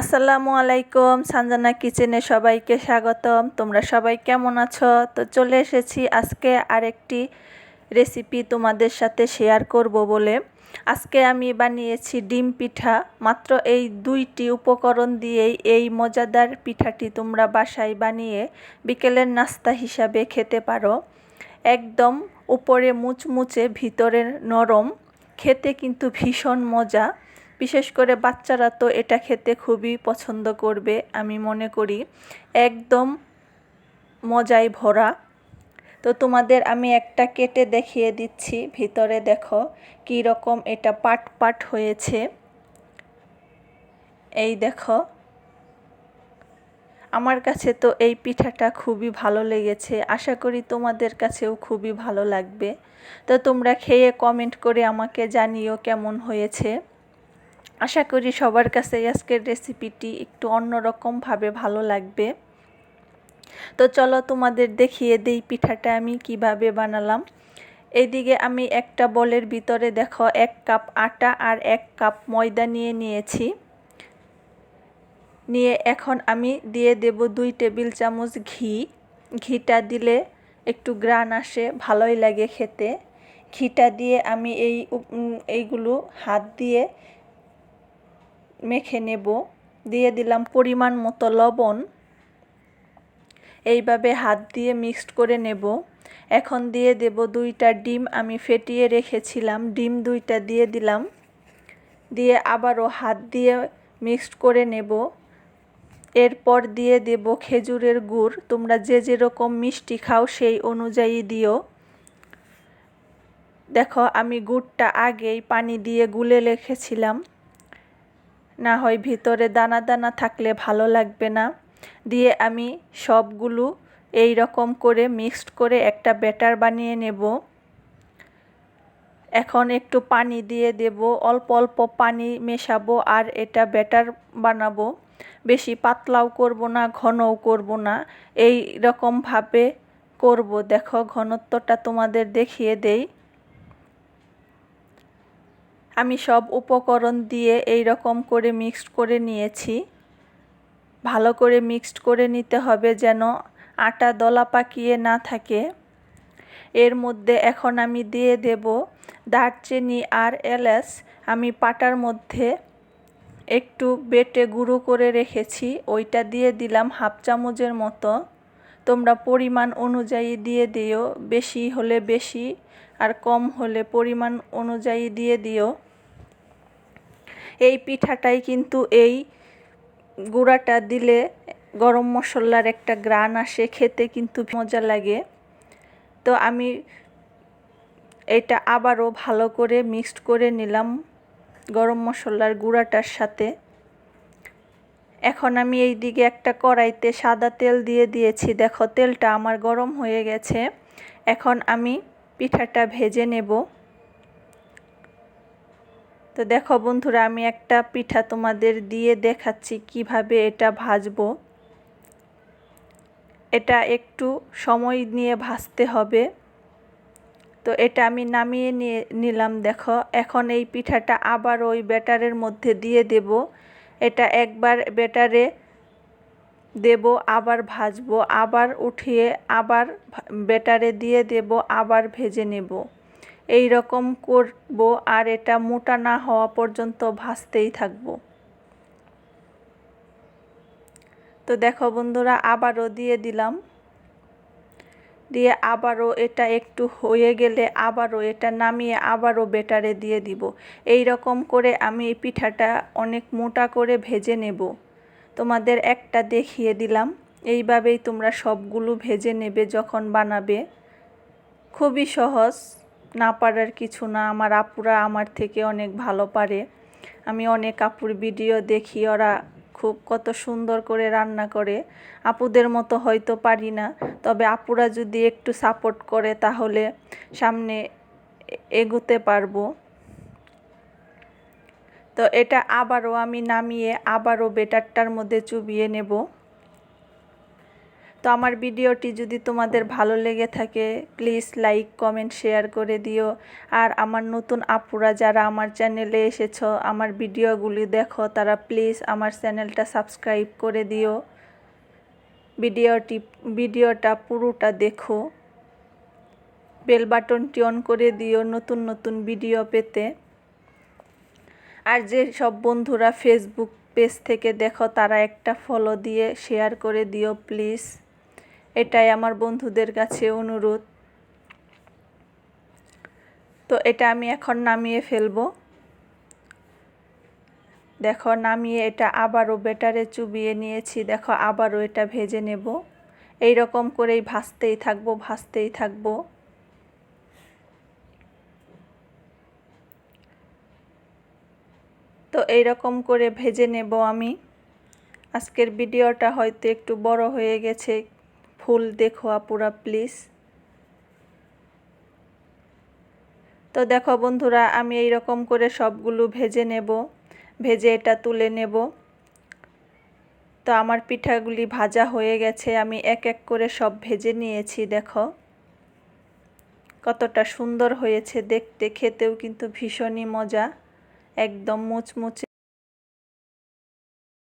আসসালামু আলাইকুম, সানজানা কিচেনে সবাইকে স্বাগতম। তোমরা সবাই কেমন আছো? তো চলে এসেছি আজকে আরেকটি রেসিপি তোমাদের সাথে শেয়ার করব বলে। আজকে আমি বানিয়েছি ডিম পিঠা, মাত্র এই দুইটি উপকরণ দিয়েই এই মজাদার পিঠাটি তোমরা বাসায় বানিয়ে বিকেলের নাস্তা হিসাবে খেতে পারো। একদম উপরে মুচমুচে, ভিতরে নরম, খেতে কিন্তু ভীষণ মজা। বিশেষ করে বাচ্চারা তো এটা খেতে খুবই পছন্দ করবে, আমি মনে করি। একদম মজায় ভরা। তো তোমাদের আমি একটা কেটে দেখিয়ে দিচ্ছি, ভিতরে দেখো কী রকম এটা পাট পাট হয়েছে। এই দেখো। আমার কাছে তো এই পিঠাটা খুবই ভালো লেগেছে, আশা করি তোমাদের কাছেও খুবই ভালো লাগবে। তো তোমরা খেয়ে কমেন্ট করে আমাকে জানিও কেমন হয়েছে। আশা করি সবার কাছে আজকের রেসিপিটি একটু অন্যরকমভাবে ভালো লাগবে। তো চলো তোমাদের দেখিয়ে দেই পিঠাটা আমি কীভাবে বানালাম। এইদিকে আমি একটা বলের ভিতরে দেখো এক কাপ আটা আর এক কাপ ময়দা নিয়ে নিয়েছি। নিয়ে এখন আমি দিয়ে দেব দুই টেবিল চামচ ঘি। ঘিটা দিলে একটু গ্রান আসে, ভালোই লাগে খেতে। ঘিটা দিয়ে আমি এই এইগুলো হাত দিয়ে মেখে নেব। দিয়ে দিলাম পরিমাণ মতো লবণ। এইভাবে হাত দিয়ে মিক্সড করে নেব। এখন দিয়ে দেব দুইটা ডিম। আমি ফেটিয়ে রেখেছিলাম। ডিম দুইটা দিয়ে দিলাম। দিয়ে আবারও হাত দিয়ে মিক্সড করে নেব। এরপর দিয়ে দেব খেজুরের গুড়। তোমরা যে যেরকম মিষ্টি খাও সেই অনুযায়ী দিও। দেখো, আমি গুড়টা আগেই পানি দিয়ে গুলে রেখেছিলাম। না হয় ভিতরে দানা দানা থাকলে ভালো লাগবে না। দিয়ে আমি সবগুলো এই রকম করে মিক্সড করে একটা ব্যাটার বানিয়ে নেব। এখন একটু পানি দিয়ে দেব। অল্প অল্প পানি মেশাবো আর এটা ব্যাটার বানাবো। বেশি পাতলাও করব না, ঘনও করব না। এই রকমভাবে করব। দেখো, ঘনত্বটা তোমাদের দেখিয়ে দেই। আমি সব উপকরণ দিয়ে এই রকম করে মিক্সড করে নিয়েছি। ভালো করে মিক্সড করে নিতে হবে যেন আটা দলা পাকিয়ে না থাকে। এর মধ্যে এখন আমি দিয়ে দেব দারচিনি আর এলাচ। আমি পাটার মধ্যে একটু বেটে গুঁড়ো করে রেখেছি। ওইটা দিয়ে দিলাম হাফ চামচের মতো। তোমরা পরিমাণ অনুযায়ী দিয়ে দিও। বেশি হলে বেশি আর কম হলে পরিমাণ অনুযায়ী দিয়ে দিও। এই পিঠাটাই কিন্তু এই গুঁড়াটা দিলে গরম মশলার একটা গ্রান আসে, খেতে কিন্তু মজা লাগে। তো আমি এটা আবারও ভালো করে মিক্সড করে নিলাম গরম মশলার গুঁড়াটার সাথে। এখন আমি এই দিকে একটা কড়াইতে সাদা তেল দিয়ে দিয়েছি। দেখো, তেলটা আমার গরম হয়ে গেছে। এখন আমি পিঠাটা ভেজে নেব। তো দেখো বন্ধুরা, আমি একটা পিঠা তোমাদের দিয়ে দেখাচ্ছি কীভাবে এটা ভাজবো। এটা একটু সময় নিয়ে ভাজতে হবে। তো এটা আমি নামিয়ে নিয়ে নিলাম, দেখো। এখন এই পিঠাটা আবার ওই ব্যাটারের মধ্যে দিয়ে দেব। এটা একবার ব্যাটারে দেব, আবার ভাজবো, আবার উঠিয়ে আবার ব্যাটারে দিয়ে দেব, আবার ভেজে নেব। এই রকম করব আর এটা মোটা না হওয়া পর্যন্ত ভাজতেই থাকব। তো দেখো বন্ধুরা, আবারও দিয়ে দিলাম। দিয়ে আবারও এটা একটু হয়ে গেলে আবারও এটা নামিয়ে আবারও বেটারে দিয়ে দিব। এই রকম করে আমি এই পিঠাটা অনেক মোটা করে ভেজে নেব। তোমাদের একটা দেখিয়ে দিলাম। এইভাবেই তোমরা সবগুলো ভেজে নেবে যখন বানাবে। খুবই সহজ। না পারার কিছু না, আমার আপুরা আমার থেকে অনেক ভালো পারে। আমি অনেক আপুর ভিডিও দেখি, ওরা খুব কত সুন্দর করে রান্না করে। আপুদের মতো হয়তো পারি না, তবে আপুরা যদি একটু সাপোর্ট করে, তাহলে সামনে এগুতে পারব। তো এটা আবারও আমি নামিয়ে, আবারও বেটারটার মধ্যে চুবিয়ে নেব। তো আমার ভিডিওটি যদি তোমাদের ভালো লেগে থাকে প্লিজ লাইক কমেন্ট শেয়ার করে দিও। আর আমার নতুন আপুরা যারা আমার চ্যানেলে এসেছ, আমার ভিডিওগুলি দেখো, তারা প্লিজ আমার চ্যানেলটা সাবস্ক্রাইব করে দিও। ভিডিওটি, ভিডিওটা পুরোটা দেখো। বেল বাটনটি অন করে দিও নতুন নতুন ভিডিও পেতে। আর যে সব বন্ধুরা ফেসবুক পেজ থেকে দেখো, তারা একটা ফলো দিয়ে শেয়ার করে দিও প্লিজ এটাই আমার বন্ধুদের কাছে অনুরোধ। তো এটা আমি এখন নামিয়ে ফেলব। দেখো, নামিয়ে এটা আবারও বেটারে চুবিয়ে নিয়েছি। দেখো, আবারও এটা ভেজে নেব। এই রকম করেই ভাজতেই থাকব ভাজতেই থাকব। তো এই রকম করে ভেজে নেব আমি। আজকের ভিডিওটা হয়তো একটু বড় হয়ে গেছে। ফুল দেখো আপুরা প্লিজ তো দেখো বন্ধুরা, আমি এই রকম করে সবগুলো ভেজে নেব, ভেজে এটা তুলে নেব। তো আমার পিঠাগুলি ভাজা হয়ে গেছে, আমি এক এক করে সব ভেজে নিয়েছি, দেখো। কতটা সুন্দর হয়েছে দেখতে, খেতেও কিন্তু ভীষণই মজা, একদম মুচমুচে।